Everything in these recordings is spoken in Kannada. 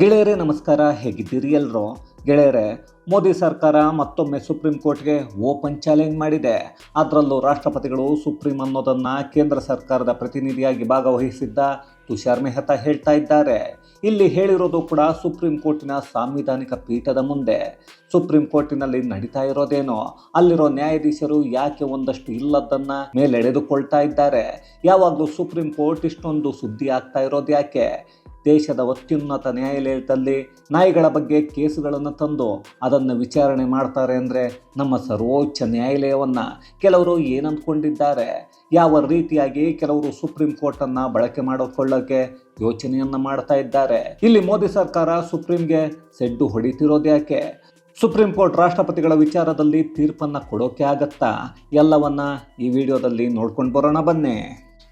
ಗೆಳೆಯರೇ, ನಮಸ್ಕಾರ. ಹೇಗಿದ್ದೀರಿ ಎಲ್ಲರೂ ಗೆಳೆಯರೇ, ಮೋದಿ ಸರ್ಕಾರ ಮತ್ತೊಮ್ಮೆ ಸುಪ್ರೀಂ ಕೋರ್ಟ್ಗೆ ಓಪನ್ ಚಾಲೆಂಜ್ ಮಾಡಿದೆ. ಅದರಲ್ಲೂ ರಾಷ್ಟ್ರಪತಿಗಳು ಸುಪ್ರೀಂ ಅನ್ನೋದನ್ನು ಕೇಂದ್ರ ಸರ್ಕಾರದ ಪ್ರತಿನಿಧಿಯಾಗಿ ಭಾಗವಹಿಸಿದ್ದ ತುಷಾರ್ ಮೆಹ್ತಾ ಹೇಳ್ತಾ ಇದ್ದಾರೆ. ಇಲ್ಲಿ ಹೇಳಿರೋದು ಕೂಡ ಸುಪ್ರೀಂ ಕೋರ್ಟಿನ ಸಾಂವಿಧಾನಿಕ ಪೀಠದ ಮುಂದೆ. ಸುಪ್ರೀಂ ಕೋರ್ಟಿನಲ್ಲಿ ನಡೀತಾ ಇರೋದೇನೋ? ಅಲ್ಲಿರೋ ನ್ಯಾಯಾಧೀಶರು ಯಾಕೆ ಒಂದಷ್ಟು ಇಲ್ಲದನ್ನ ಮೇಲೆಳೆದುಕೊಳ್ತಾ ಇದ್ದಾರೆ? ಯಾವಾಗಲೂ ಸುಪ್ರೀಂ ಕೋರ್ಟ್ ಇಷ್ಟೊಂದು ಸುದ್ದಿ ಆಗ್ತಾ ಇರೋದು ಯಾಕೆ ದೇಶದ ಅತ್ಯುನ್ನತ ನ್ಯಾಯಾಲಯದಲ್ಲಿ ನಾಯಿಗಳ ಬಗ್ಗೆ ಕೇಸುಗಳನ್ನು ತಂದು ಅದನ್ನು ವಿಚಾರಣೆ ಮಾಡ್ತಾರೆ ಅಂದರೆ ನಮ್ಮ ಸರ್ವೋಚ್ಚ ನ್ಯಾಯಾಲಯವನ್ನು. ಕೆಲವರು ಏನಂದ್ಕೊಂಡಿದ್ದಾರೆ? ಯಾವ ರೀತಿಯಾಗಿ ಕೆಲವರು ಸುಪ್ರೀಂ ಕೋರ್ಟನ್ನು ಬಳಕೆ ಮಾಡಿಕೊಳ್ಳೋಕೆ ಯೋಚನೆಯನ್ನು ಮಾಡ್ತಾ ಇದ್ದಾರೆ? ಇಲ್ಲಿ ಮೋದಿ ಸರ್ಕಾರ ಸುಪ್ರೀಂಗೆ ಸೆಡ್ಡು ಹೊಡಿತಿರೋದು ಯಾಕೆ? ಸುಪ್ರೀಂ ಕೋರ್ಟ್ ರಾಷ್ಟ್ರಪತಿಗಳ ವಿಚಾರದಲ್ಲಿ ತೀರ್ಪನ್ನು ಕೊಡೋಕೆ ಆಗತ್ತಾ? ಎಲ್ಲವನ್ನ ಈ ವಿಡಿಯೋದಲ್ಲಿ ನೋಡ್ಕೊಂಡು ಬರೋಣ ಬನ್ನಿ.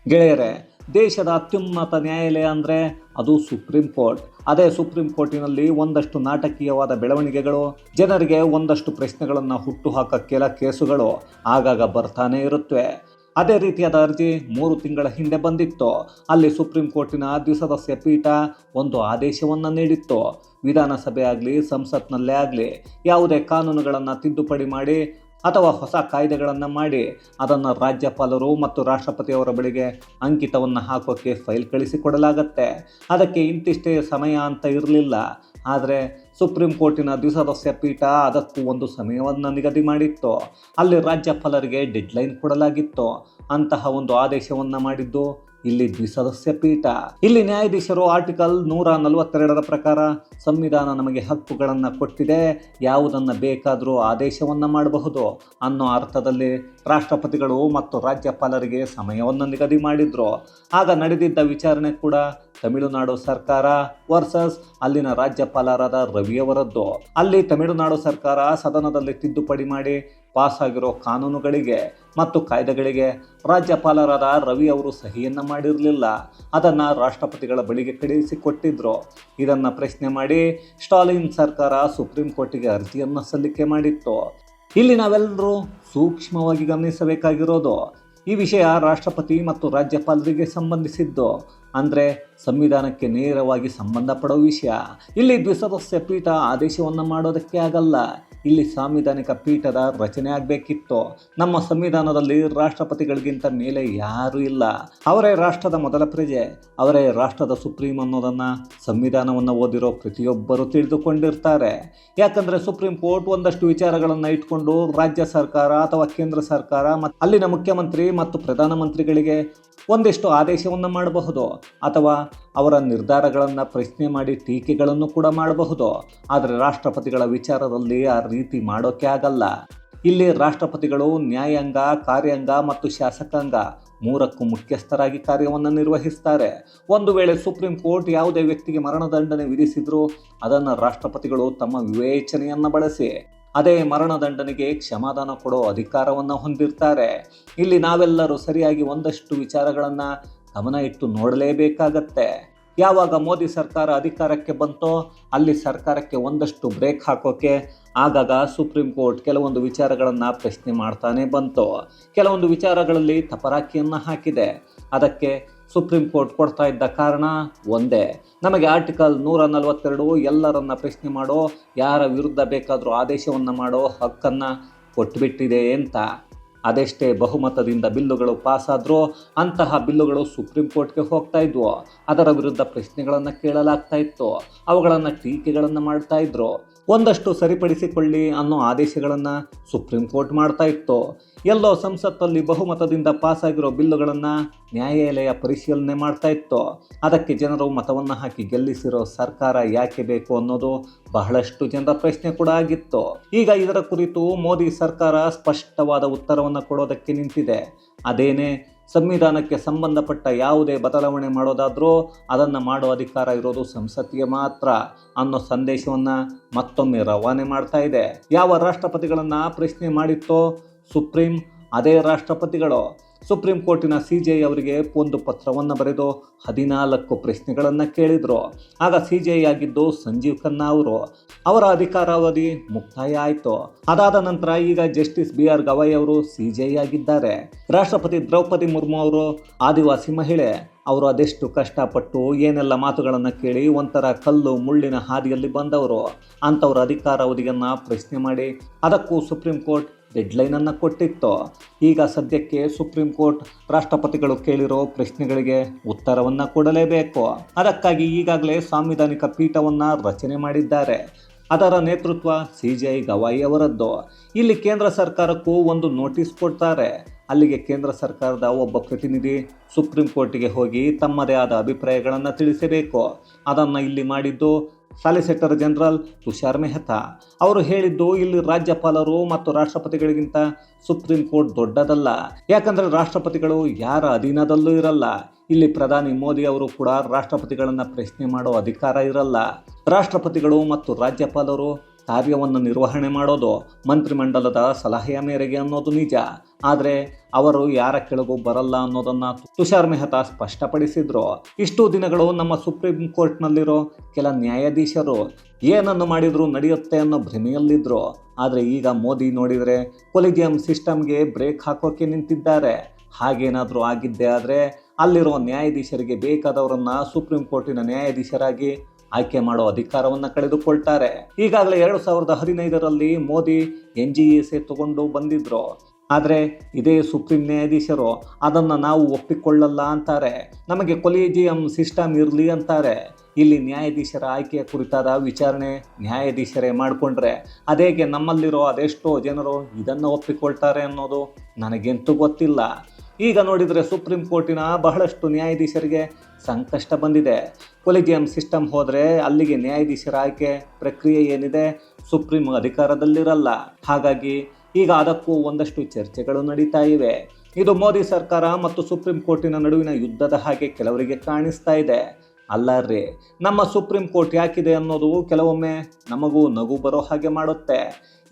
ಗೆಳೆಯರೇ, ದೇಶದ ಅತ್ಯುನ್ನತ ನ್ಯಾಯಾಲಯ ಅಂದರೆ ಅದು ಸುಪ್ರೀಂ ಕೋರ್ಟ್. ಅದೇ ಸುಪ್ರೀಂ ಕೋರ್ಟಿನಲ್ಲಿ ಒಂದಷ್ಟು ನಾಟಕೀಯವಾದ ಬೆಳವಣಿಗೆಗಳು, ಜನರಿಗೆ ಒಂದಷ್ಟು ಪ್ರಶ್ನೆಗಳನ್ನು ಹುಟ್ಟು ಕೆಲ ಕೇಸುಗಳು ಆಗಾಗ ಬರ್ತಾನೆ ಇರುತ್ತವೆ ಅದೇ ರೀತಿಯಾದ ಅರ್ಜಿ ಮೂರು ತಿಂಗಳ ಹಿಂದೆ ಬಂದಿತ್ತು. ಅಲ್ಲಿ ಸುಪ್ರೀಂ ಕೋರ್ಟಿನ ದ್ವಿಸದಸ್ಯ ಪೀಠ ಒಂದು ಆದೇಶವನ್ನು ನೀಡಿತ್ತು. ವಿಧಾನಸಭೆ ಆಗಲಿ, ಸಂಸತ್ನಲ್ಲೇ ಆಗಲಿ, ಯಾವುದೇ ಕಾನೂನುಗಳನ್ನು ತಿದ್ದುಪಡಿ ಮಾಡಿ ಅಥವಾ ಹೊಸ ಕಾಯ್ದೆಗಳನ್ನು ಮಾಡಿ ಅದನ್ನು ರಾಜ್ಯಪಾಲರು ಮತ್ತು ರಾಷ್ಟ್ರಪತಿಯವರ ಬಳಿಗೆ ಅಂಕಿತವನ್ನು ಹಾಕೋಕ್ಕೆ ಫೈಲ್ ಕಳಿಸಿಕೊಡಲಾಗತ್ತೆ. ಅದಕ್ಕೆ ಇಂತಿಷ್ಟೇ ಸಮಯ ಅಂತ ಇರಲಿಲ್ಲ. ಆದರೆ ಸುಪ್ರೀಂ ಕೋರ್ಟಿನ ದ್ವಿಸದಸ್ಯ ಪೀಠ ಅದಕ್ಕೂ ಒಂದು ಸಮಯವನ್ನು ನಿಗದಿ ಮಾಡಿತ್ತು. ಅಲ್ಲಿ ರಾಜ್ಯಪಾಲರಿಗೆ ಡೆಡ್ಲೈನ್ ಕೊಡಲಾಗಿತ್ತು. ಅಂತಹ ಒಂದು ಆದೇಶವನ್ನು ಮಾಡಿದ್ದು ಇಲ್ಲಿ ದ್ವಿಸದಸ್ಯ ಪೀಠ. ಇಲ್ಲಿ ನ್ಯಾಯಾಧೀಶರು ಆರ್ಟಿಕಲ್ ನೂರ ನಲವತ್ತೆರಡರ ಪ್ರಕಾರ ಸಂವಿಧಾನ ನಮಗೆ ಹಕ್ಕುಗಳನ್ನು ಕೊಟ್ಟಿದೆ, ಯಾವುದನ್ನು ಬೇಕಾದರೂ ಆದೇಶವನ್ನು ಮಾಡಬಹುದು ಅನ್ನೋ ಅರ್ಥದಲ್ಲಿ ರಾಷ್ಟ್ರಪತಿಗಳು ಮತ್ತು ರಾಜ್ಯಪಾಲರಿಗೆ ಸಮಯವನ್ನು ನಿಗದಿ ಮಾಡಿದ್ರು. ಆಗ ನಡೆದಿದ್ದ ವಿಚಾರಣೆ ಕೂಡ ತಮಿಳುನಾಡು ಸರ್ಕಾರ ವರ್ಸಸ್ ಅಲ್ಲಿನ ರಾಜ್ಯಪಾಲರಾದ ರವಿಯವರದ್ದು ಅಲ್ಲಿ ತಮಿಳುನಾಡು ಸರ್ಕಾರ ಸದನದಲ್ಲಿ ತಿದ್ದುಪಡಿ ಮಾಡಿ ಪಾಸ್ ಆಗಿರೋ ಕಾನೂನುಗಳಿಗೆ ಮತ್ತು ಕಾಯ್ದೆಗಳಿಗೆ ರಾಜ್ಯಪಾಲರಾದ ರವಿ ಅವರು ಸಹಿಯನ್ನು ಮಾಡಿರಲಿಲ್ಲ. ಅದನ್ನು ರಾಷ್ಟ್ರಪತಿಗಳ ಬಳಿಗೆ ಕಳುಹಿಸಿಕೊಟ್ಟಿದ್ರು ಇದನ್ನು ಪ್ರಶ್ನೆ ಮಾಡಿ ಸ್ಟಾಲಿನ್ ಸರ್ಕಾರ ಸುಪ್ರೀಂ ಕೋರ್ಟಿಗೆ ಅರ್ಜಿಯನ್ನು ಸಲ್ಲಿಕೆ ಮಾಡಿತ್ತು. ಇಲ್ಲಿ ನಾವೆಲ್ಲರೂ ಸೂಕ್ಷ್ಮವಾಗಿ ಗಮನಿಸಬೇಕಾಗಿರೋದು ಈ ವಿಷಯ ರಾಷ್ಟ್ರಪತಿ ಮತ್ತು ರಾಜ್ಯಪಾಲರಿಗೆ ಸಂಬಂಧಿಸಿದ್ದು. ಅಂದರೆ ಸಂವಿಧಾನಕ್ಕೆ ನೇರವಾಗಿ ಸಂಬಂಧಪಡೋ ವಿಷಯ. ಇಲ್ಲಿ ದ್ವಿಸದಸ್ಯ ಪೀಠ ಆದೇಶವನ್ನು ಮಾಡೋದಕ್ಕೆ ಆಗಲ್ಲ. ಇಲ್ಲಿ ಸಾಂವಿಧಾನಿಕ ಪೀಠದ ರಚನೆ ಆಗಬೇಕಿತ್ತು. ನಮ್ಮ ಸಂವಿಧಾನದಲ್ಲಿ ರಾಷ್ಟ್ರಪತಿಗಳಿಗಿಂತ ಮೇಲೆ ಯಾರೂ ಇಲ್ಲ. ಅವರೇ ರಾಷ್ಟ್ರದ ಮೊದಲ ಪ್ರಜೆ, ಅವರೇ ರಾಷ್ಟ್ರದ ಸುಪ್ರೀಂ ಅನ್ನೋದನ್ನು ಸಂವಿಧಾನವನ್ನು ಓದಿರೋ ಪ್ರತಿಯೊಬ್ಬರು ತಿಳಿದುಕೊಂಡಿರ್ತಾರೆ. ಯಾಕಂದರೆ ಸುಪ್ರೀಂ ಕೋರ್ಟ್ ಒಂದಷ್ಟು ವಿಚಾರಗಳನ್ನು ಇಟ್ಕೊಂಡು ರಾಜ್ಯ ಸರ್ಕಾರ ಅಥವಾ ಕೇಂದ್ರ ಸರ್ಕಾರ ಮತ್ತು ಅಲ್ಲಿನ ಮುಖ್ಯಮಂತ್ರಿ ಮತ್ತು ಪ್ರಧಾನಮಂತ್ರಿಗಳಿಗೆ ಒಂದಿಷ್ಟು ಆದೇಶವನ್ನು ಮಾಡಬಹುದು ಅಥವಾ ಅವರ ನಿರ್ಧಾರಗಳನ್ನು ಪ್ರಶ್ನೆ ಮಾಡಿ ಟೀಕೆಗಳನ್ನು ಕೂಡ ಮಾಡಬಹುದು. ಆದರೆ ರಾಷ್ಟ್ರಪತಿಗಳ ವಿಚಾರದಲ್ಲಿ ಆ ರೀತಿ ಮಾಡೋಕೆ ಆಗಲ್ಲ. ಇಲ್ಲಿ ರಾಷ್ಟ್ರಪತಿಗಳು, ನ್ಯಾಯಾಂಗ, ಕಾರ್ಯಾಂಗ ಮತ್ತು ಶಾಸಕಾಂಗ ಮೂರಕ್ಕೂ ಮುಖ್ಯಸ್ಥರಾಗಿ ಕಾರ್ಯವನ್ನು ನಿರ್ವಹಿಸ್ತಾರೆ. ಒಂದು ವೇಳೆ ಸುಪ್ರೀಂ ಕೋರ್ಟ್ ಯಾವುದೇ ವ್ಯಕ್ತಿಗೆ ಮರಣದಂಡನೆ ವಿಧಿಸಿದರೂ ಅದನ್ನು ರಾಷ್ಟ್ರಪತಿಗಳು ತಮ್ಮ ವಿವೇಚನೆಯನ್ನು ಬಳಸಿ, ಅದೇ ಮರಣದಂಡನೆಗೆ ಕ್ಷಮಾದಾನ ಕೊಡೋ ಅಧಿಕಾರವನ್ನು ಹೊಂದಿರ್ತಾರೆ. ಇಲ್ಲಿ ನಾವೆಲ್ಲರೂ ಸರಿಯಾಗಿ ಒಂದಷ್ಟು ವಿಚಾರಗಳನ್ನು ಗಮನ ಇಟ್ಟು ನೋಡಲೇಬೇಕಾಗತ್ತೆ. ಯಾವಾಗ ಮೋದಿ ಸರ್ಕಾರ ಅಧಿಕಾರಕ್ಕೆ ಬಂತೋ ಅಲ್ಲಿ ಸರ್ಕಾರಕ್ಕೆ ಒಂದಷ್ಟು ಬ್ರೇಕ್ ಹಾಕೋಕೆ ಆಗಾಗ ಸುಪ್ರೀಂ ಕೋರ್ಟ್ ಕೆಲವೊಂದು ವಿಚಾರಗಳನ್ನು ಪ್ರಶ್ನೆ ಮಾಡ್ತಾನೆ ಬಂತು. ಕೆಲವೊಂದು ವಿಚಾರಗಳಲ್ಲಿ ತಪರಾಕಿಯನ್ನು ಹಾಕಿದೆ. ಅದಕ್ಕೆ ಸುಪ್ರೀಂ ಕೋರ್ಟ್ ಕೊಡ್ತಾ ಇದ್ದ ಕಾರಣ ಒಂದೇ. ನಮಗೆ ಆರ್ಟಿಕಲ್ ನೂರ ನಲವತ್ತೆರಡು ಎಲ್ಲರನ್ನ ಪ್ರಶ್ನೆ ಮಾಡೋ, ಯಾರ ವಿರುದ್ಧ ಬೇಕಾದರೂ ಆದೇಶವನ್ನು ಮಾಡೋ ಹಕ್ಕನ್ನು ಕೊಟ್ಟುಬಿಟ್ಟಿದೆ ಅಂತ. ಅದೆಷ್ಟೇ ಬಹುಮತದಿಂದ ಬಿಲ್ಲುಗಳು ಪಾಸಾದರೂ ಅಂತಹ ಬಿಲ್ಲುಗಳು ಸುಪ್ರೀಂ ಕೋರ್ಟ್ಗೆ ಹೋಗ್ತಾ ಇದ್ವು. ಅದರ ವಿರುದ್ಧ ಪ್ರಶ್ನೆಗಳನ್ನು ಕೇಳಲಾಗ್ತಾ ಇತ್ತು. ಅವುಗಳನ್ನು ಟೀಕೆಗಳನ್ನು ಮಾಡ್ತಾ ಇದ್ರು. ಒಂದಷ್ಟು ಸರಿಪಡಿಸಿಕೊಳ್ಳಿ ಅನ್ನೋ ಆದೇಶಗಳನ್ನು ಸುಪ್ರೀಂ ಕೋರ್ಟ್ ಮಾಡ್ತಾ ಇತ್ತು. ಎಲ್ಲೋ ಸಂಸತ್ತಲ್ಲಿ ಬಹುಮತದಿಂದ ಪಾಸಾಗಿರೋ ಬಿಲ್ಲುಗಳನ್ನು ನ್ಯಾಯಾಲಯ ಪರಿಶೀಲನೆ ಮಾಡ್ತಾ ಇತ್ತು. ಅದಕ್ಕೆ ಜನರು ಮತವನ್ನು ಹಾಕಿ ಗೆಲ್ಲಿಸಿರೋ ಸರ್ಕಾರ ಯಾಕೆ ಬೇಕು ಅನ್ನೋದು ಬಹಳಷ್ಟು ಜನರ ಪ್ರಶ್ನೆ ಕೂಡ ಆಗಿತ್ತು. ಈಗ ಇದರ ಕುರಿತು ಮೋದಿ ಸರ್ಕಾರ ಸ್ಪಷ್ಟವಾದ ಉತ್ತರವನ್ನು ಕೊಡೋದಕ್ಕೆ ನಿಂತಿದೆ. ಅದೇನೇ ಸಂವಿಧಾನಕ್ಕೆ ಸಂಬಂಧಪಟ್ಟ ಯಾವುದೇ ಬದಲಾವಣೆ ಮಾಡೋದಾದರೂ ಅದನ್ನು ಮಾಡೋ ಅಧಿಕಾರ ಇರೋದು ಸಂಸತ್ತಿಗೆ ಮಾತ್ರ ಅನ್ನೋ ಸಂದೇಶವನ್ನು ಮತ್ತೊಮ್ಮೆ ರವಾನೆ ಮಾಡ್ತಾ ಇದೆ. ಯಾವ ರಾಷ್ಟ್ರಪತಿಗಳನ್ನು ಪ್ರಶ್ನೆ ಮಾಡಿತ್ತೋ ಸುಪ್ರೀಂ, ಅದೇ ರಾಷ್ಟ್ರಪತಿಗಳು. ಸುಪ್ರೀಂ ಕೋರ್ಟಿನ ಸಿ ಜೆ ಅವರಿಗೆ ಒಂದು ಪತ್ರವನ್ನು ಬರೆದು ಹದಿನಾಲ್ಕು ಪ್ರಶ್ನೆಗಳನ್ನು ಕೇಳಿದರು. ಆಗ ಸಿ ಜೆ ಆಗಿದ್ದು ಸಂಜೀವ್ ಖನ್ನಾ ಅವರು. ಅವರ ಅಧಿಕಾರಾವಧಿ ಮುಕ್ತಾಯ ಆಯಿತು. ಅದಾದ ನಂತರ ಈಗ ಜಸ್ಟಿಸ್ ಬಿ ಆರ್ ಗವಾಯ್ ಅವರು ಸಿ ಜೆ ಆಗಿದ್ದಾರೆ. ರಾಷ್ಟ್ರಪತಿ ದ್ರೌಪದಿ ಮುರ್ಮು ಅವರು ಆದಿವಾಸಿ ಮಹಿಳೆ. ಅವರು ಅದೆಷ್ಟು ಕಷ್ಟಪಟ್ಟು ಏನೆಲ್ಲ ಮಾತುಗಳನ್ನು ಕೇಳಿ ಒಂಥರ ಕಲ್ಲು ಮುಳ್ಳಿನ ಹಾದಿಯಲ್ಲಿ ಬಂದವರು. ಅಂಥವ್ರ ಅಧಿಕಾರಾವಧಿಯನ್ನು ಪ್ರಶ್ನೆ ಮಾಡಿ. ಅದಕ್ಕೂ ಸುಪ್ರೀಂ ಕೋರ್ಟ್ ಡೆಡ್ಲೈನನ್ನು ಕೊಟ್ಟಿತ್ತು, ಈಗ ಸದ್ಯಕ್ಕೆ ಸುಪ್ರೀಂ ಕೋರ್ಟ್ ರಾಷ್ಟ್ರಪತಿಗಳು ಕೇಳಿರೋ ಪ್ರಶ್ನೆಗಳಿಗೆ ಉತ್ತರವನ್ನು ಕೊಡಲೇಬೇಕು. ಅದಕ್ಕಾಗಿ ಈಗಾಗಲೇ ಸಾಂವಿಧಾನಿಕ ಪೀಠವನ್ನು ರಚನೆ ಮಾಡಿದ್ದಾರೆ. ಅದರ ನೇತೃತ್ವ ಸಿ ಜಿ ಐ ಗವಾಯಿ ಅವರದ್ದು. ಇಲ್ಲಿ ಕೇಂದ್ರ ಸರ್ಕಾರಕ್ಕೂ ಒಂದು ನೋಟಿಸ್ ಕೊಡ್ತಾರೆ. ಅಲ್ಲಿಗೆ ಕೇಂದ್ರ ಸರ್ಕಾರದ ಒಬ್ಬ ಪ್ರತಿನಿಧಿ ಸುಪ್ರೀಂ ಕೋರ್ಟಿಗೆ ಹೋಗಿ ತಮ್ಮದೇ ಆದ ಅಭಿಪ್ರಾಯಗಳನ್ನು ತಿಳಿಸಬೇಕು. ಅದನ್ನು ಇಲ್ಲಿ ಮಾಡಿದ್ದು ಸಾಲಿಸಿಟರ್ ಜನರಲ್ ತುಷಾರ್ ಮೆಹ್ತಾ ಅವರು ಹೇಳಿದ್ದು, ಇಲ್ಲಿ ರಾಜ್ಯಪಾಲರು ಮತ್ತು ರಾಷ್ಟ್ರಪತಿಗಳಿಗಿಂತ ಸುಪ್ರೀಂ ಕೋರ್ಟ್ ದೊಡ್ಡದಲ್ಲ. ಯಾಕಂದರೆ ರಾಷ್ಟ್ರಪತಿಗಳು ಯಾರ ಅಧೀನದಲ್ಲೂ ಇರಲ್ಲ. ಇಲ್ಲಿ ಪ್ರಧಾನಿ ಮೋದಿ ಅವರು ಕೂಡ ರಾಷ್ಟ್ರಪತಿಗಳನ್ನು ಪ್ರಶ್ನೆ ಮಾಡೋ ಅಧಿಕಾರ ಇರಲ್ಲ. ರಾಷ್ಟ್ರಪತಿಗಳು ಮತ್ತು ರಾಜ್ಯಪಾಲರು ಕಾರ್ಯವನ್ನು ನಿರ್ವಹಣೆ ಮಾಡೋದು ಮಂತ್ರಿಮಂಡಲದ ಸಲಹೆಯ ಮೇರೆಗೆ ಅನ್ನೋದು ನಿಜ. ಆದರೆ ಅವರು ಯಾರ ಕೆಳಗೂ ಬರಲ್ಲ ಅನ್ನೋದನ್ನು ತುಷಾರ್ ಮೆಹ್ತಾ ಸ್ಪಷ್ಟಪಡಿಸಿದ್ರು. ಇಷ್ಟು ದಿನಗಳು ನಮ್ಮ ಸುಪ್ರೀಂ ಕೋರ್ಟ್ನಲ್ಲಿರೋ ಕೆಲ ನ್ಯಾಯಾಧೀಶರು ಏನನ್ನು ಮಾಡಿದರೂ ನಡೆಯುತ್ತೆ ಅನ್ನೋ ಭ್ರಮೆಯಲ್ಲಿದ್ದರು ಆದರೆ ಈಗ ಮೋದಿ ನೋಡಿದರೆ ಕೊಲಿಜಿಯಂ ಸಿಸ್ಟಮ್ಗೆ ಬ್ರೇಕ್ ಹಾಕೋಕೆ ನಿಂತಿದ್ದಾರೆ. ಹಾಗೇನಾದರೂ ಆಗಿದ್ದೇ ಆದರೆ ಅಲ್ಲಿರೋ ನ್ಯಾಯಾಧೀಶರಿಗೆ ಬೇಕಾದವರನ್ನ ಸುಪ್ರೀಂ ಕೋರ್ಟಿನ ನ್ಯಾಯಾಧೀಶರಾಗಿ ಆಯ್ಕೆ ಮಾಡೋ ಅಧಿಕಾರವನ್ನು ಕಳೆದುಕೊಳ್ತಾರೆ. ಈಗಾಗಲೇ ಎರಡು ಸಾವಿರದ ಹದಿನೈದರಲ್ಲಿ Modi N G S A ತಗೊಂಡು ಬಂದಿದ್ರು. ಆದರೆ ಇದೇ ಸುಪ್ರೀಂ ನ್ಯಾಯಾಧೀಶರು ಅದನ್ನು ನಾವು ಒಪ್ಪಿಕೊಳ್ಳಲ್ಲ ಅಂತಾರೆ. ನಮಗೆ ಕೊಲಿಜಿಯಂ ಸಿಸ್ಟಮ್ ಇರಲಿ ಅಂತಾರೆ. ಇಲ್ಲಿ ನ್ಯಾಯಾಧೀಶರ ಆಯ್ಕೆಯ ಕುರಿತಾದ ವಿಚಾರಣೆ ನ್ಯಾಯಾಧೀಶರೇ ಮಾಡಿಕೊಂಡ್ರೆ ಅದೇಗೆ ನಮ್ಮಲ್ಲಿರೋ ಅದೆಷ್ಟೋ ಜನರು ಇದನ್ನು ಒಪ್ಪಿಕೊಳ್ತಾರೆ ಅನ್ನೋದು ನನಗೆಂತೂ ಗೊತ್ತಿಲ್ಲ. ಈಗ ನೋಡಿದರೆ ಸುಪ್ರೀಂ ಕೋರ್ಟಿನ ಬಹಳಷ್ಟು ನ್ಯಾಯಾಧೀಶರಿಗೆ ಸಂಕಷ್ಟ ಬಂದಿದೆ. ಕೊಲಿಜಿಯಂ ಸಿಸ್ಟಮ್ ಹೋದರೆ ಅಲ್ಲಿಗೆ ನ್ಯಾಯಾಧೀಶರ ಆಯ್ಕೆ ಪ್ರಕ್ರಿಯೆ ಏನಿದೆ ಸುಪ್ರೀಂ ಅಧಿಕಾರದಲ್ಲಿರಲ್ಲ. ಹಾಗಾಗಿ ಈಗ ಅದಕ್ಕೂ ಒಂದಷ್ಟು ಚರ್ಚೆಗಳು ನಡೀತಾ ಇವೆ. ಇದು ಮೋದಿ ಸರ್ಕಾರ ಮತ್ತು ಸುಪ್ರೀಂ ಕೋರ್ಟಿನ ನಡುವಿನ ಯುದ್ಧದ ಹಾಗೆ ಕೆಲವರಿಗೆ ಕಾಣಿಸ್ತಾ ಇದೆ. ಅಲ್ಲರ್ರಿ ನಮ್ಮ ಸುಪ್ರೀಂ ಕೋರ್ಟ್ ಯಾಕಿದೆ ಅನ್ನೋದು ಕೆಲವೊಮ್ಮೆ ನಮಗೂ ನಗು ಬರೋ ಹಾಗೆ ಮಾಡುತ್ತೆ.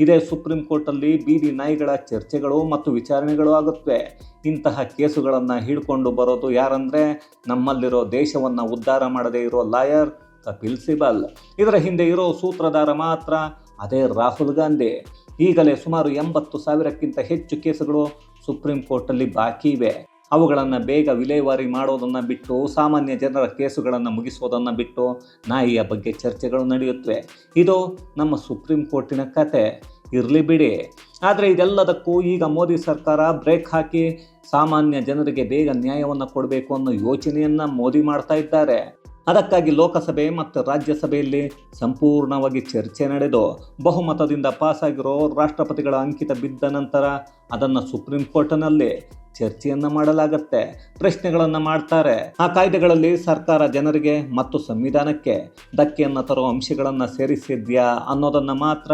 ಇದೇ ಸುಪ್ರೀಂ ಕೋರ್ಟಲ್ಲಿ ಬೀದಿ ನಾಯಿಗಳ ಚರ್ಚೆಗಳು ಮತ್ತು ವಿಚಾರಣೆಗಳು ಆಗುತ್ತವೆ ಇಂತಹ ಕೇಸುಗಳನ್ನು ಹಿಡ್ಕೊಂಡು ಬರೋದು ಯಾರಂದರೆ ನಮ್ಮಲ್ಲಿರೋ ದೇಶವನ್ನು ಉದ್ಧಾರ ಮಾಡದೇ ಇರೋ ಲಾಯರ್ ಕಪಿಲ್ ಸಿಬಲ್. ಇದರ ಹಿಂದೆ ಇರೋ ಸೂತ್ರಧಾರ ಮಾತ್ರ ಅದೇ ರಾಹುಲ್ ಗಾಂಧಿ. ಈಗಲೇ ಸುಮಾರು ಎಂಬತ್ತು ಸಾವಿರಕ್ಕಿಂತ ಹೆಚ್ಚು ಕೇಸುಗಳು ಸುಪ್ರೀಂ ಕೋರ್ಟಲ್ಲಿ ಬಾಕಿ ಇವೆ. ಅವುಗಳನ್ನು ಬೇಗ ವಿಲೇವಾರಿ ಮಾಡೋದನ್ನು ಬಿಟ್ಟು, ಸಾಮಾನ್ಯ ಜನರ ಕೇಸುಗಳನ್ನು ಮುಗಿಸೋದನ್ನು ಬಿಟ್ಟು ನಾಯಿಯ ಬಗ್ಗೆ ಚರ್ಚೆಗಳು ನಡೆಯುತ್ತವೆ. ಇದು ನಮ್ಮ ಸುಪ್ರೀಂ ಕೋರ್ಟಿನ ಕತೆ. ಇರಲಿ ಬಿಡಿ. ಆದರೆ ಇದೆಲ್ಲದಕ್ಕೂ ಈಗ ಮೋದಿ ಸರ್ಕಾರ ಬ್ರೇಕ್ ಹಾಕಿ ಸಾಮಾನ್ಯ ಜನರಿಗೆ ಬೇಗ ನ್ಯಾಯವನ್ನು ಕೊಡಬೇಕು ಅನ್ನೋ ಯೋಚನೆಯನ್ನು ಮೋದಿ ಮಾಡ್ತಾ ಇದ್ದಾರೆ. ಅದಕ್ಕಾಗಿ ಲೋಕಸಭೆ ಮತ್ತು ರಾಜ್ಯಸಭೆಯಲ್ಲಿ ಸಂಪೂರ್ಣವಾಗಿ ಚರ್ಚೆ ನಡೆದು ಬಹುಮತದಿಂದ ಪಾಸಾಗಿರೋ ರಾಷ್ಟ್ರಪತಿಗಳ ಅಂಕಿತ ಬಿದ್ದ ನಂತರ ಅದನ್ನು ಸುಪ್ರೀಂ ಕೋರ್ಟ್ನಲ್ಲಿ ಚರ್ಚೆಯನ್ನು ಮಾಡಲಾಗತ್ತೆ, ಪ್ರಶ್ನೆಗಳನ್ನು ಮಾಡ್ತಾರೆ. ಆ ಕಾಯ್ದೆಗಳಲ್ಲಿ ಸರ್ಕಾರ ಜನರಿಗೆ ಮತ್ತು ಸಂವಿಧಾನಕ್ಕೆ ಧಕ್ಕೆಯನ್ನು ತರೋ ಅಂಶಗಳನ್ನು ಸೇರಿಸಿದ್ಯಾ ಅನ್ನೋದನ್ನು ಮಾತ್ರ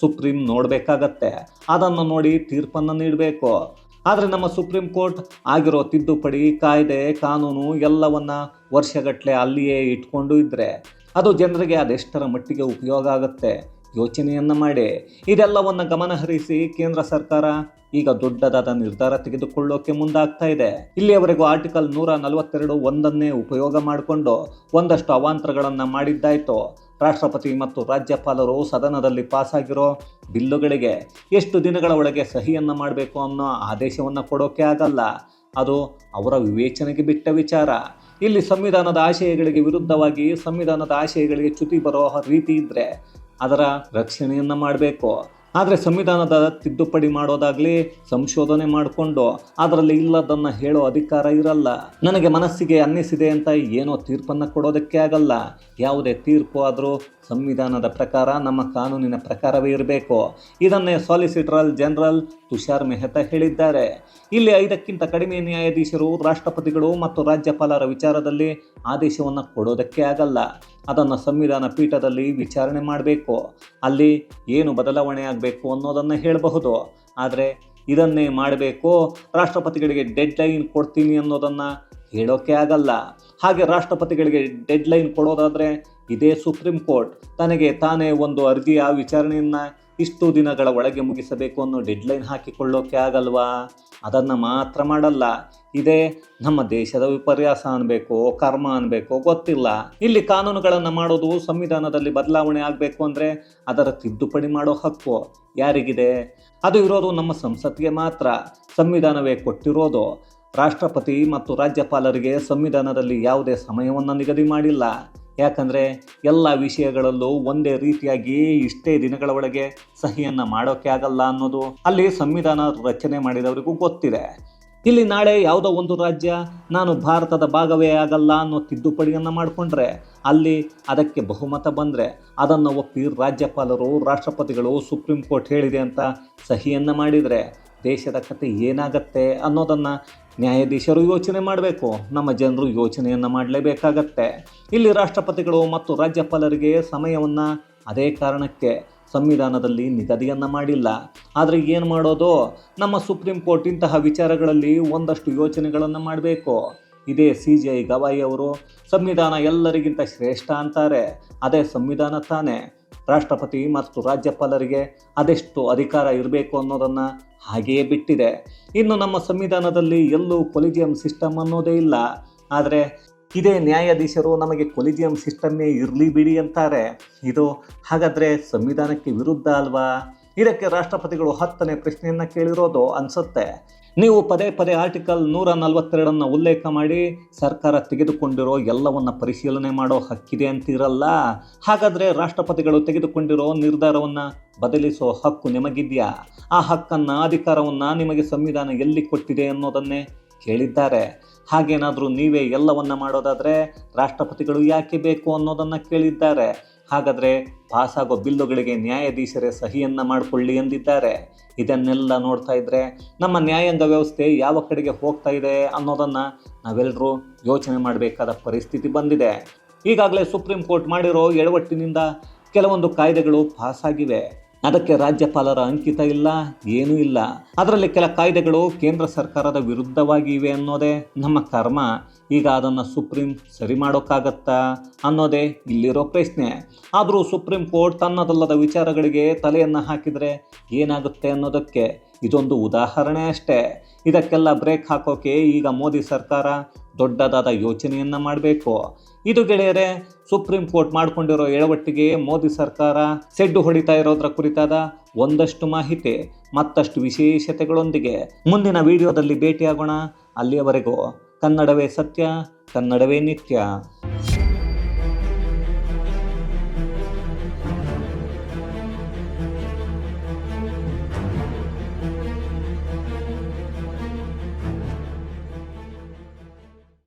ಸುಪ್ರೀಂ ನೋಡಬೇಕಾಗತ್ತೆ. ಅದನ್ನು ನೋಡಿ ತೀರ್ಪನ್ನು ನೀಡಬೇಕು. ಆದರೆ ನಮ್ಮ ಸುಪ್ರೀಂ ಕೋರ್ಟ್ ಆಗಿರೋ ತಿದ್ದುಪಡಿ, ಕಾಯ್ದೆ, ಕಾನೂನು ಎಲ್ಲವನ್ನ ವರ್ಷಗಟ್ಟಲೆ ಅಲ್ಲಿಯೇ ಇಟ್ಕೊಂಡು ಇದ್ದರೆ ಅದು ಜನರಿಗೆ ಅದೆಷ್ಟರ ಮಟ್ಟಿಗೆ ಉಪಯೋಗ ಆಗುತ್ತೆ? ಯೋಚನೆಯನ್ನು ಮಾಡಿ. ಇದೆಲ್ಲವನ್ನು ಗಮನಹರಿಸಿ ಕೇಂದ್ರ ಸರ್ಕಾರ ಈಗ ದೊಡ್ಡದಾದ ನಿರ್ಧಾರ ತೆಗೆದುಕೊಳ್ಳೋಕೆ ಮುಂದಾಗ್ತಾ ಇದೆ. ಇಲ್ಲಿಯವರೆಗೂ ಆರ್ಟಿಕಲ್ ನೂರ ನಲವತ್ತೆರಡು ಒಂದನ್ನೇ ಉಪಯೋಗ ಮಾಡಿಕೊಂಡು ಒಂದಷ್ಟು ಅವಾಂತರಗಳನ್ನು ಮಾಡಿದ್ದಾಯಿತು. ರಾಷ್ಟ್ರಪತಿ ಮತ್ತು ರಾಜ್ಯಪಾಲರು ಸದನದಲ್ಲಿ ಪಾಸಾಗಿರೋ ಬಿಲ್ಲುಗಳಿಗೆ ಎಷ್ಟು ದಿನಗಳ ಒಳಗೆ ಸಹಿಯನ್ನು ಮಾಡಬೇಕು ಅನ್ನೋ ಆದೇಶವನ್ನು ಕೊಡೋಕೆ ಆಗಲ್ಲ. ಅದು ಅವರ ವಿವೇಚನೆಗೆ ಬಿಟ್ಟ ವಿಚಾರ. ಇಲ್ಲಿ ಸಂವಿಧಾನದ ಆಶಯಗಳಿಗೆ ವಿರುದ್ಧವಾಗಿ ಸಂವಿಧಾನದ ಆಶಯಗಳಿಗೆ ಚ್ಯುತಿ ಬರೋ ರೀತಿ ಇದ್ದರೆ ಅದರ ರಕ್ಷಣೆಯನ್ನು ಮಾಡಬೇಕು. ಆದರೆ ಸಂವಿಧಾನದ ತಿದ್ದುಪಡಿ ಮಾಡೋದಾಗಲಿ ಸಂಶೋಧನೆ ಮಾಡಿಕೊಂಡು ಅದರಲ್ಲಿ ಇಲ್ಲದನ್ನು ಹೇಳೋ ಅಧಿಕಾರ ಇರಲ್ಲ. ನನಗೆ ಮನಸ್ಸಿಗೆ ಅನ್ನಿಸಿದೆ ಅಂತ ಏನೋ ತೀರ್ಪನ್ನು ಕೊಡೋದಕ್ಕೆ ಆಗಲ್ಲ. ಯಾವುದೇ ತೀರ್ಪು ಆದರೂ ಸಂವಿಧಾನದ ಪ್ರಕಾರ, ನಮ್ಮ ಕಾನೂನಿನ ಪ್ರಕಾರವೇ ಇರಬೇಕು. ಇದನ್ನೇ ಸಾಲಿಸಿಟರ್ ಜನರಲ್ ತುಷಾರ್ ಮೆಹ್ತಾ ಹೇಳಿದ್ದಾರೆ. ಇಲ್ಲಿ ಐದಕ್ಕಿಂತ ಕಡಿಮೆ ನ್ಯಾಯಾಧೀಶರು, ರಾಷ್ಟ್ರಪತಿಗಳು ಮತ್ತು ರಾಜ್ಯಪಾಲರ ವಿಚಾರದಲ್ಲಿ ಆದೇಶವನ್ನು ಕೊಡೋದಕ್ಕೆ ಆಗಲ್ಲ. ಅದನ್ನು ಸಂವಿಧಾನ ಪೀಠದಲ್ಲಿ ವಿಚಾರಣೆ ಮಾಡಬೇಕು. ಅಲ್ಲಿ ಏನು ಬದಲಾವಣೆ ಆಗಬೇಕು ಅನ್ನೋದನ್ನು ಹೇಳಬಹುದು. ಆದರೆ ಇದನ್ನೇ ಮಾಡಬೇಕು, ರಾಷ್ಟ್ರಪತಿಗಳಿಗೆ ಡೆಡ್ ಲೈನ್ ಕೊಡ್ತೀನಿ ಅನ್ನೋದನ್ನು ಹೇಳೋಕೆ ಆಗಲ್ಲ. ಹಾಗೆ ರಾಷ್ಟ್ರಪತಿಗಳಿಗೆ ಡೆಡ್ ಲೈನ್ ಕೊಡೋದಾದರೆ ಇದೇ ಸುಪ್ರೀಂ ಕೋರ್ಟ್ ತನಗೆ ತಾನೇ ಒಂದು ಅರ್ಜಿಯ ವಿಚಾರಣೆಯನ್ನು ಇಷ್ಟು ದಿನಗಳ ಒಳಗೆ ಮುಗಿಸಬೇಕು ಅನ್ನೋ ಡೆಡ್ಲೈನ್ ಹಾಕಿಕೊಳ್ಳೋಕೆ ಆಗಲ್ವಾ? ಅದನ್ನು ಮಾತ್ರ ಮಾಡಲ್ಲ. ಇದೇ ನಮ್ಮ ದೇಶದ ವಿಪರ್ಯಾಸ ಅನ್ಬೇಕು, ಕರ್ಮ ಅನ್ಬೇಕು, ಗೊತ್ತಿಲ್ಲ. ಇಲ್ಲಿ ಕಾನೂನುಗಳನ್ನು ಮಾಡೋದು ಸಂವಿಧಾನದಲ್ಲಿ ಬದಲಾವಣೆ ಆಗಬೇಕು ಅಂದರೆ ಅದರ ತಿದ್ದುಪಡಿ ಮಾಡೋ ಹಕ್ಕು ಯಾರಿಗಿದೆ? ಅದು ಇರೋದು ನಮ್ಮ ಸಂಸತ್ಗೆ ಮಾತ್ರ. ಸಂವಿಧಾನವೇ ಕೊಟ್ಟಿರೋದು. ರಾಷ್ಟ್ರಪತಿ ಮತ್ತು ರಾಜ್ಯಪಾಲರಿಗೆ ಸಂವಿಧಾನದಲ್ಲಿ ಯಾವುದೇ ಸಮಯವನ್ನು ನಿಗದಿ ಮಾಡಿಲ್ಲ. ಯಾಕಂದರೆ ಎಲ್ಲ ವಿಷಯಗಳಲ್ಲೂ ಒಂದೇ ರೀತಿಯಾಗಿ ಇಷ್ಟೇ ದಿನಗಳ ಒಳಗೆ ಸಹಿಯನ್ನು ಮಾಡೋಕ್ಕೆ ಆಗಲ್ಲ ಅನ್ನೋದು ಅಲ್ಲಿ ಸಂವಿಧಾನ ರಚನೆ ಮಾಡಿದವರಿಗೂ ಗೊತ್ತಿದೆ. ಇಲ್ಲಿ ನಾಳೆ ಯಾವುದೋ ಒಂದು ರಾಜ್ಯ ನಾನು ಭಾರತದ ಭಾಗವೇ ಆಗಲ್ಲ ಅನ್ನೋ ತಿದ್ದುಪಡಿಯನ್ನು ಮಾಡಿಕೊಂಡ್ರೆ, ಅಲ್ಲಿ ಅದಕ್ಕೆ ಬಹುಮತ ಬಂದರೆ ಅದನ್ನು ಒಪ್ಪಿ ರಾಜ್ಯಪಾಲರು, ರಾಷ್ಟ್ರಪತಿಗಳು, ಸುಪ್ರೀಂ ಕೋರ್ಟ್ ಹೇಳಿದೆ ಅಂತ ಸಹಿಯನ್ನು ಮಾಡಿದರೆ ದೇಶದ ಕತೆ ಏನಾಗತ್ತೆ ಅನ್ನೋದನ್ನು ನ್ಯಾಯಾಧೀಶರು ಯೋಚನೆ ಮಾಡಬೇಕು. ನಮ್ಮ ಜನರು ಯೋಚನೆಯನ್ನು ಮಾಡಲೇಬೇಕಾಗತ್ತೆ. ಇಲ್ಲಿ ರಾಷ್ಟ್ರಪತಿಗಳು ಮತ್ತು ರಾಜ್ಯಪಾಲರಿಗೆ ಸಮಯವನ್ನು ಅದೇ ಕಾರಣಕ್ಕೆ ಸಂವಿಧಾನದಲ್ಲಿ ನಿಗದಿಯನ್ನು ಮಾಡಿಲ್ಲ. ಆದರೆ ಏನು ಮಾಡೋದು? ನಮ್ಮ ಸುಪ್ರೀಂ ಕೋರ್ಟ್ ಇಂತಹ ವಿಚಾರಗಳಲ್ಲಿ ಒಂದಷ್ಟು ಯೋಚನೆಗಳನ್ನು ಮಾಡಬೇಕು. ಇದೇ ಸಿ ಜಿ ಐ ಗವಾಯಿ ಅವರು, ಸಂವಿಧಾನ ಎಲ್ಲರಿಗಿಂತ ಶ್ರೇಷ್ಠ ಅಂತಾರೆ. ಅದೇ ಸಂವಿಧಾನ ತಾನೇ. ರಾಷ್ಟ್ರಪತಿ ಮತ್ತು ರಾಜ್ಯಪಾಲರಿಗೆ ಅದೆಷ್ಟು ಅಧಿಕಾರ ಇರಬೇಕು ಅನ್ನೋದನ್ನು ಹಾಗೆಯೇ ಬಿಟ್ಟಿದೆ. ಇನ್ನು ನಮ್ಮ ಸಂವಿಧಾನದಲ್ಲಿ ಎಲ್ಲೂ ಕೊಲಿಜಿಯಂ ಸಿಸ್ಟಮ್ ಅನ್ನೋದೇ ಇಲ್ಲ. ಆದರೆ ಇದೇ ನ್ಯಾಯಾಧೀಶರು ನಮಗೆ ಕೊಲಿಜಿಯಂ ಸಿಸ್ಟಮ್ಮೇ ಇರಲಿ ಬಿಡಿ ಅಂತಾರೆ. ಇದು ಹಾಗಾದರೆ ಸಂವಿಧಾನಕ್ಕೆ ವಿರುದ್ಧ ಅಲ್ವಾ? ಇದಕ್ಕೆ ರಾಷ್ಟ್ರಪತಿಗಳು ಹತ್ತನೇ ಪ್ರಶ್ನೆಯನ್ನು ಕೇಳಿರೋದು ಅನಿಸುತ್ತೆ. ನೀವು ಪದೇ ಪದೇ ಆರ್ಟಿಕಲ್ ನೂರ ನಲವತ್ತೆರಡನ್ನು ಉಲ್ಲೇಖ ಮಾಡಿ ಸರ್ಕಾರ ತೆಗೆದುಕೊಂಡಿರೋ ಎಲ್ಲವನ್ನು ಪರಿಶೀಲನೆ ಮಾಡೋ ಹಕ್ಕಿದೆ ಅಂತಿರಲ್ಲ? ಹಾಗಾದರೆ ರಾಷ್ಟ್ರಪತಿಗಳು ತೆಗೆದುಕೊಂಡಿರೋ ನಿರ್ಧಾರವನ್ನು ಬದಲಿಸೋ ಹಕ್ಕು ನಿಮಗಿದೆಯಾ? ಆ ಹಕ್ಕನ್ನು ಅಧಿಕಾರವನ್ನು ನಿಮಗೆ ಸಂವಿಧಾನ ಎಲ್ಲಿ ಕೊಟ್ಟಿದೆ ಅನ್ನೋದನ್ನೇ ಕೇಳಿದ್ದಾರೆ. ಹಾಗೇನಾದರೂ ನೀವೇ ಎಲ್ಲವನ್ನ ಮಾಡೋದಾದರೆ ರಾಷ್ಟ್ರಪತಿಗಳು ಯಾಕೆ ಬೇಕು ಅನ್ನೋದನ್ನು ಕೇಳಿದ್ದಾರೆ. ಹಾಗಾದರೆ ಪಾಸಾಗೋ ಬಿಲ್ಲುಗಳಿಗೆ ನ್ಯಾಯಾಧೀಶರೇ ಸಹಿಯನ್ನು ಮಾಡಿಕೊಳ್ಳಿ ಎಂದಿದ್ದಾರೆ. ಇದನ್ನೆಲ್ಲ ನೋಡ್ತಾ ಇದ್ದರೆ ನಮ್ಮ ನ್ಯಾಯಾಂಗ ವ್ಯವಸ್ಥೆ ಯಾವ ಕಡೆಗೆ ಹೋಗ್ತಾ ಇದೆ ಅನ್ನೋದನ್ನು ನಾವೆಲ್ಲರೂ ಯೋಚನೆ ಮಾಡಬೇಕಾದ ಪರಿಸ್ಥಿತಿ ಬಂದಿದೆ. ಈಗಾಗಲೇ ಸುಪ್ರೀಂ ಕೋರ್ಟ್ ಮಾಡಿರೋ ಎಡವಟ್ಟಿನಿಂದ ಕೆಲವೊಂದು ಕಾಯ್ದೆಗಳು ಪಾಸಾಗಿವೆ. ಅದಕ್ಕೆ ರಾಜ್ಯಪಾಲರ ಅಂಕಿತ ಇಲ್ಲ, ಏನೂ ಇಲ್ಲ. ಅದರಲ್ಲಿ ಕೆಲ ಕಾಯ್ದೆಗಳು ಕೇಂದ್ರ ಸರ್ಕಾರದ ವಿರುದ್ಧವಾಗಿ ಇವೆ ಅನ್ನೋದೇ ನಮ್ಮ ಕರ್ಮ. ಈಗ ಅದನ್ನು ಸುಪ್ರೀಂ ಸರಿ ಮಾಡೋಕ್ಕಾಗತ್ತಾ ಅನ್ನೋದೇ ಇಲ್ಲಿರೋ ಪ್ರಶ್ನೆ. ಆದರೂ ಸುಪ್ರೀಂ ಕೋರ್ಟ್ ತನ್ನದಲ್ಲದ ವಿಚಾರಗಳಿಗೆ ತಲೆಯನ್ನು ಹಾಕಿದರೆ ಏನಾಗುತ್ತೆ ಅನ್ನೋದಕ್ಕೆ ಇದೊಂದು ಉದಾಹರಣೆ ಅಷ್ಟೇ. ಇದಕ್ಕೆಲ್ಲ ಬ್ರೇಕ್ ಹಾಕೋಕೆ ಈಗ ಮೋದಿ ಸರ್ಕಾರ ದೊಡ್ಡದಾದ ಯೋಚನೆಯನ್ನು ಮಾಡಬೇಕು. ಇದು ಗೆಳೆಯರೆ, ಸುಪ್ರೀಂ ಕೋರ್ಟ್ ಮಾಡಿಕೊಂಡಿರೋ ಎಳವಟ್ಟಿಗೆ ಮೋದಿ ಸರ್ಕಾರ ಸೆಡ್ಡು ಹೊಡಿತಾ ಇರೋದ್ರ ಕುರಿತಾದ ಒಂದಷ್ಟು ಮಾಹಿತಿ, ಮತ್ತಷ್ಟು ವಿಶೇಷತೆಗಳೊಂದಿಗೆ. ಮುಂದಿನ ವಿಡಿಯೋದಲ್ಲಿ ಭೇಟಿಯಾಗೋಣ. ಅಲ್ಲಿಯವರೆಗೂ ಕನ್ನಡವೇ ಸತ್ಯ, ಕನ್ನಡವೇ ನಿತ್ಯ.